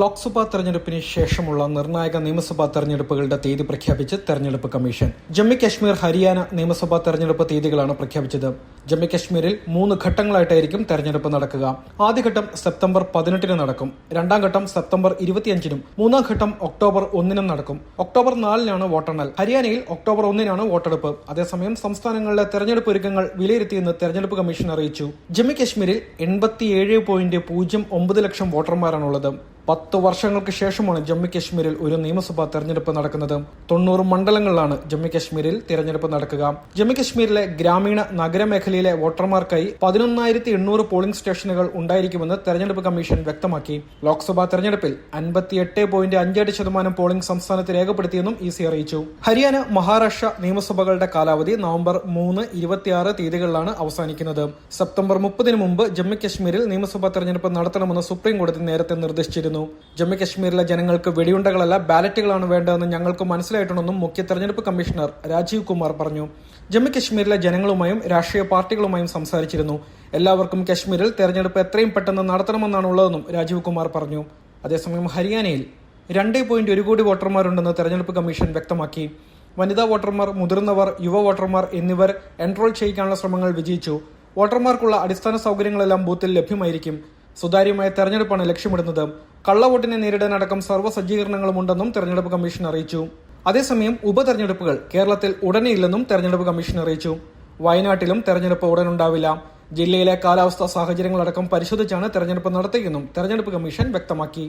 ലോക്സഭാ തെരഞ്ഞെടുപ്പിന് ശേഷമുള്ള നിർണായക നിയമസഭാ തെരഞ്ഞെടുപ്പുകളുടെ തീയതി പ്രഖ്യാപിച്ച് തെരഞ്ഞെടുപ്പ് കമ്മീഷൻ. ജമ്മു കശ്മീർ ഹരിയാന നിയമസഭാ തെരഞ്ഞെടുപ്പ് തീയതികളാണ് പ്രഖ്യാപിച്ചത്. ജമ്മു കശ്മീരിൽ മൂന്ന് ഘട്ടങ്ങളായിട്ടായിരിക്കും തെരഞ്ഞെടുപ്പ് നടക്കുക. ആദ്യഘട്ടം സെപ്റ്റംബർ പതിനെട്ടിന് നടക്കും. രണ്ടാം ഘട്ടം സെപ്റ്റംബർ ഇരുപത്തിയഞ്ചിനും. മൂന്നാം ഘട്ടം ഒക്ടോബർ ഒന്നിനും നടക്കും. ഒക്ടോബർ നാലിനാണ് വോട്ടെണ്ണൽ. ഹരിയാനയിൽ ഒക്ടോബർ ഒന്നിനാണ് വോട്ടെടുപ്പ്. അതേസമയം സംസ്ഥാനങ്ങളിലെ തെരഞ്ഞെടുപ്പ് ഒരുക്കങ്ങൾ വിലയിരുത്തിയെന്ന് തെരഞ്ഞെടുപ്പ് കമ്മീഷൻ അറിയിച്ചു. ജമ്മു കശ്മീരിൽ എൺപത്തിയേഴ് ലക്ഷം വോട്ടർമാരാണുള്ളത്. പത്ത് വർഷങ്ങൾക്ക് ശേഷമാണ് ജമ്മു കശ്മീരിൽ ഒരു നിയമസഭാ തെരഞ്ഞെടുപ്പ് നടക്കുന്നത്. തൊണ്ണൂറ് മണ്ഡലങ്ങളിലാണ് ജമ്മു കശ്മീരിൽ തിരഞ്ഞെടുപ്പ് നടക്കുക. ജമ്മു കശ്മീരിലെ ഗ്രാമീണ നഗര മേഖലയിലെ വോട്ടർമാർക്കായി പതിനൊന്നായിരത്തി എണ്ണൂറ് പോളിംഗ് സ്റ്റേഷനുകൾ ഉണ്ടായിരിക്കുമെന്ന് തെരഞ്ഞെടുപ്പ് കമ്മീഷൻ വ്യക്തമാക്കി. ലോക്സഭാ തെരഞ്ഞെടുപ്പിൽ അൻപത്തിയെട്ട് പോയിന്റ് അഞ്ചെട്ട് ശതമാനം പോളിംഗ് സംസ്ഥാനത്ത് രേഖപ്പെടുത്തിയെന്നും ഇ സി അറിയിച്ചു. ഹരിയാന മഹാരാഷ്ട്ര നിയമസഭകളുടെ കാലാവധി നവംബർ മൂന്ന് ഇരുപത്തിയാറ് തീയതികളിലാണ് അവസാനിക്കുന്നത്. സെപ്റ്റംബർ മുപ്പതിന് മുമ്പ് ജമ്മു കശ്മീരിൽ നിയമസഭാ തെരഞ്ഞെടുപ്പ് നടത്തണമെന്ന് സുപ്രീം കോടതി നേരത്തെ നിർദ്ദേശിച്ചിരുന്നു. ജമ്മു കശ്മീരിലെ ജനങ്ങൾക്ക് വെടിയുണ്ടകളല്ല ബാലറ്റുകളാണ് വേണ്ടതെന്ന് ഞങ്ങൾക്ക് മനസ്സിലായിട്ടുണ്ടെന്നും മുഖ്യ തെരഞ്ഞെടുപ്പ് കമ്മീഷണർ രാജീവ് കുമാർ പറഞ്ഞു. ജമ്മു കശ്മീരിലെ ജനങ്ങളുമായും രാഷ്ട്രീയ പാർട്ടികളുമായും സംസാരിച്ചിരുന്നു. എല്ലാവർക്കും കശ്മീരിൽ തെരഞ്ഞെടുപ്പ് എത്രയും പെട്ടെന്ന് നടത്തണമെന്നാണ് ഉള്ളതെന്നും രാജീവ് കുമാർ പറഞ്ഞു. അതേസമയം ഹരിയാനയിൽ രണ്ടേ പോയിന്റ് ഒരു കോടി വോട്ടർമാരുണ്ടെന്ന് തെരഞ്ഞെടുപ്പ് കമ്മീഷൻ വ്യക്തമാക്കി. വനിതാ വോട്ടർമാർ മുതിർന്നവർ യുവ വോട്ടർമാർ എന്നിവർ എൻറോൾ ചെയ്യിക്കാനുള്ള ശ്രമങ്ങൾ വിജയിച്ചു. വോട്ടർമാർക്കുള്ള അടിസ്ഥാന സൗകര്യങ്ങളെല്ലാം ബൂത്തിൽ ലഭ്യമായിരിക്കും. സുതാര്യമായ തെരഞ്ഞെടുപ്പാണ് ലക്ഷ്യമിടുന്നത്. കള്ളവോട്ടിനെ നേരിടാനടക്കം സർവ സജ്ജീകരണങ്ങളുമുണ്ടെന്നും തെരഞ്ഞെടുപ്പ് കമ്മീഷൻ അറിയിച്ചു. അതേസമയം ഉപതെരഞ്ഞെടുപ്പുകൾ കേരളത്തിൽ ഉടനെയില്ലെന്നും തെരഞ്ഞെടുപ്പ് കമ്മീഷൻ അറിയിച്ചു. വയനാട്ടിലും തെരഞ്ഞെടുപ്പ് ഉടനുണ്ടാവില്ല. ജില്ലയിലെ കാലാവസ്ഥാ സാഹചര്യങ്ങളടക്കം പരിശോധിച്ചാണ് തെരഞ്ഞെടുപ്പ് നടത്തിയെന്നും തെരഞ്ഞെടുപ്പ് കമ്മീഷൻ വ്യക്തമാക്കി.